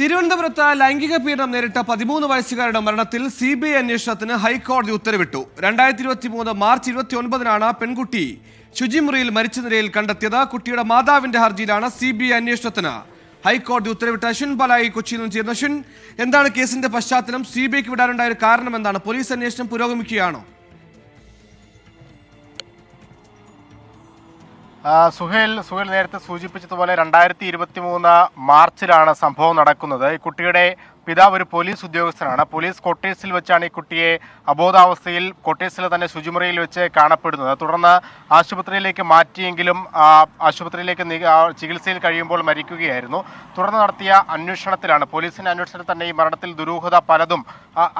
തിരുവനന്തപുരത്ത് ലൈംഗിക പീഡനം നേരിട്ട പതിമൂന്ന് വയസ്സുകാരുടെ മരണത്തിൽ സി ബി ഐ അന്വേഷണത്തിന് ഹൈക്കോടതി ഉത്തരവിട്ടു. രണ്ടായിരത്തി ഇരുപത്തി മൂന്ന് മാർച്ച് ഇരുപത്തി ഒൻപതിനാണ് പെൺകുട്ടി ശുചിമുറിയിൽ മരിച്ച നിലയിൽ കണ്ടെത്തിയത്. കുട്ടിയുടെ മാതാവിന്റെ ഹർജിയിലാണ് സി ബി ഐ അന്വേഷണത്തിന് ഹൈക്കോടതി ഉത്തരവിട്ട. അശ്വിൻ പലായി കൊച്ചിയിൽ നിന്ന് ചേർന്ന അശ്വിൻ എന്താണ് കേസിന്റെ പശ്ചാത്തലം? സി ബി ഐക്ക് വിടാനുണ്ടായ ഒരു കാരണം എന്താണ് പോലീസ് അന്വേഷണം പുരോഗമിക്കുകയാണോ? സുഹേൽ സുഹേൽ നേരത്തെ സൂചിപ്പിച്ചതുപോലെ രണ്ടായിരത്തി ഇരുപത്തി മൂന്ന് മാർച്ചിലാണ് സംഭവം നടക്കുന്നത്. ഈ കുട്ടിയുടെ പിതാവ് ഒരു പോലീസ് ഉദ്യോഗസ്ഥനാണ്. പോലീസ് ക്വാർട്ടേഴ്സിൽ വെച്ചാണ് ഈ കുട്ടിയെ അബോധാവസ്ഥയിൽ ക്വാർട്ടേഴ്സിലെ തന്നെ ശുചിമുറിയിൽ വെച്ച് കാണപ്പെടുന്നത്. തുടർന്ന് ആശുപത്രിയിലേക്ക് മാറ്റിയെങ്കിലും ആശുപത്രിയിലേക്ക് ചികിത്സയിൽ കഴിയുമ്പോൾ മരിക്കുകയായിരുന്നു. തുടർന്ന് നടത്തിയ അന്വേഷണത്തിലാണ് പോലീസിന്റെ അന്വേഷണത്തിൽ തന്നെ ഈ മരണത്തിൽ ദുരൂഹത പലതും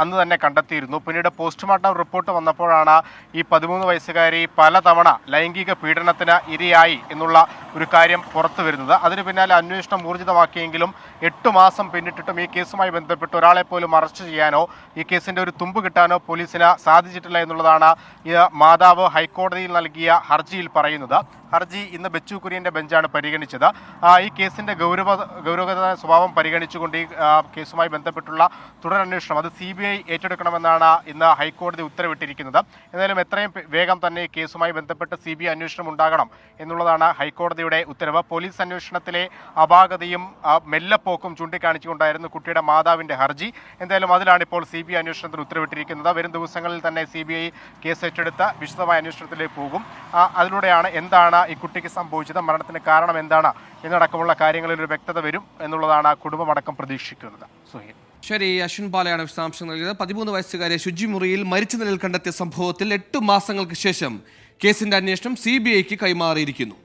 അന്ന് തന്നെ കണ്ടെത്തിയിരുന്നു. പിന്നീട് പോസ്റ്റ്മോർട്ടം റിപ്പോർട്ട് വന്നപ്പോഴാണ് ഈ പതിമൂന്ന് വയസ്സുകാരി പലതവണ ലൈംഗിക പീഡനത്തിന് ഇരയായി എന്നുള്ള ഒരു കാര്യം പുറത്തു വരുന്നത് അതിന് പിന്നാലെ അന്വേഷണം ഊർജിതമാക്കിയെങ്കിലും എട്ട് മാസം പിന്നിട്ടിട്ടും ഈ കേസുമായി ബന്ധപ്പെട്ട് ഒരാളെ പോലും അറസ്റ്റ് ചെയ്യാനോ ഈ കേസിന്റെ ഒരു തുമ്പ് കിട്ടാനോ പോലീസിന് സാധിച്ചിട്ടില്ല എന്നുള്ളതാണ് മാതാവ് ഹൈക്കോടതിയിൽ നൽകിയ ഹർജിയിൽ പറയുന്നത്. ഹർജി ഇന്ന് ബെച്ചു കുര്യന്റെ ബെഞ്ചാണ് പരിഗണിച്ചത്. ഈ കേസിന്റെ ഗൗരവ ഗൗരവ സ്വഭാവം പരിഗണിച്ചുകൊണ്ട് ഈ കേസുമായി ബന്ധപ്പെട്ടുള്ള തുടരന്വേഷണം അത് സി ബി ഐ ഏറ്റെടുക്കണമെന്നാണ് ഇന്ന് ഹൈക്കോടതി ഉത്തരവിട്ടിരിക്കുന്നത്. എന്തായാലും എത്രയും വേഗം തന്നെ ഈ കേസുമായി ബന്ധപ്പെട്ട് സി ബി ഐ അന്വേഷണം ഉണ്ടാകണം എന്നുള്ളതാണ് ഹൈക്കോടതിയുടെ ഉത്തരവ്. പോലീസ് അന്വേഷണത്തിലെ അപാകതയും മെല്ലപ്പോക്കും ചൂണ്ടിക്കാണിച്ചുകൊണ്ടായിരുന്നു കുട്ടിയുടെ മാതാവിന്റെ ഹർജി. എന്തായാലും അതിലാണ് ഇപ്പോൾ സി ബി ഐ അന്വേഷണത്തിന് ഉത്തരവിട്ടിരിക്കുന്നത്. വരും ദിവസങ്ങളിൽ തന്നെ സി ബി ഐ കേസ് ഏറ്റെടുത്ത് വിശദമായ അന്വേഷണത്തിലേക്ക് പോകും. ആ, അതിലൂടെയാണ് എന്താണ് ഈ കുട്ടിക്ക് സംഭവിച്ചത് മരണത്തിന് കാരണം എന്താണ് എന്നടക്കമുള്ള കാര്യങ്ങളിൽ ഒരു വ്യക്തത വരും എന്നുള്ളതാണ് കുടുംബമടക്കം പ്രതീക്ഷിക്കുന്നത്. സുഹീൽ. ശരി അശ്വിൻ പാലയാണ് വിശദാംശം നൽകിയത്. പതിമൂന്ന് വയസ്സുകാരെ ശുചിമുറിയിൽ മരിച്ച നിലയിൽ കണ്ടെത്തിയ സംഭവത്തിൽ എട്ട് മാസങ്ങൾക്ക് ശേഷം കേസിന്റെ അന്വേഷണം സി കൈമാറിയിരിക്കുന്നു.